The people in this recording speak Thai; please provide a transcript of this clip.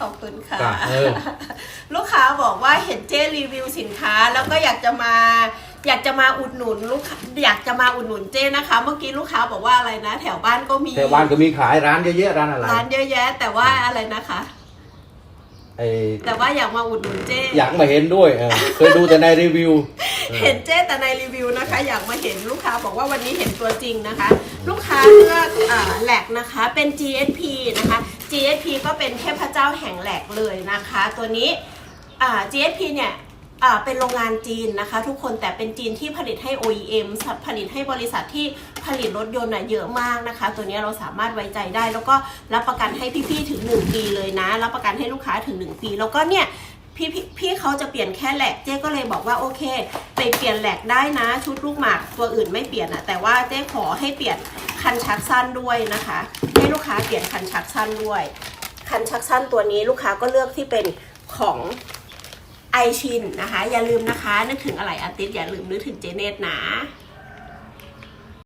ขอบคุณค่ะ จ้ะเออ ลูกค้าบอกว่าเห็นเจ้รีวิวสินค้าแล้วก็อยากจะมา อยากจะมาอุดหนุนลูกค้าอยากจะมาอุดหนุนเจ้นะคะ เมื่อกี้ลูกค้าบอกว่าอะไรนะ แถวบ้านก็มีแต่วานก็มีขายร้านเยอะแยะร้านอะไรร้านเยอะแยะ แต่ว่าอะไรนะคะ ไอแต่ว่าอยากมาอุดหนุนเจ้อยากมาเห็นด้วยเออเคยดูแต่ในรีวิวออ เห็นเจ้แต่ในรีวิวนะคะ อยากมาเห็นลูกค้าบอกว่าวันนี้เห็นตัวจริงนะคะ ลูกค้าเลือกอ่าแหลกนะคะเป็น GSP นะคะ GSP ก็เป็นเทพเจ้าแห่งแหลกเลยนะคะ ตัวนี้ GSP เนี่ยเป็นโรงงานจีนนะคะ ทุกคนแต่เป็นจีนที่ผลิตให้ OEM ผลิตให้บริษัทที่ผลิตรถยนต์น่ะเยอะมากนะคะ ตัวนี้เราสามารถไว้ใจได้ แล้วก็รับประกันให้พี่ๆถึง 1 ปีเลยนะ รับประกันให้ลูกค้าถึง 1 ปี แล้วก็เนี่ยพี่พี่พี่เขาจะเปลี่ยนแค่แหลกเจ๊ก็เลยบอกว่าโอเค ไปเปลี่ยนแหลกได้นะ ชุดลูกหมากตัวอื่นไม่เปลี่ยนอะแต่ว่าเจ๊ขอให้เปลี่ยนคันชักสั้นด้วยนะคะ ให้ลูกค้าเปลี่ยนคันชักสั้นด้วย คันชักสั้นตัวนี้ลูกค้าก็เลือกที่เป็นของไอชินนะคะ อย่าลืมนะคะ นึกถึงอะไรอาติสอย่าลืมนึกถึงเจเนตนะ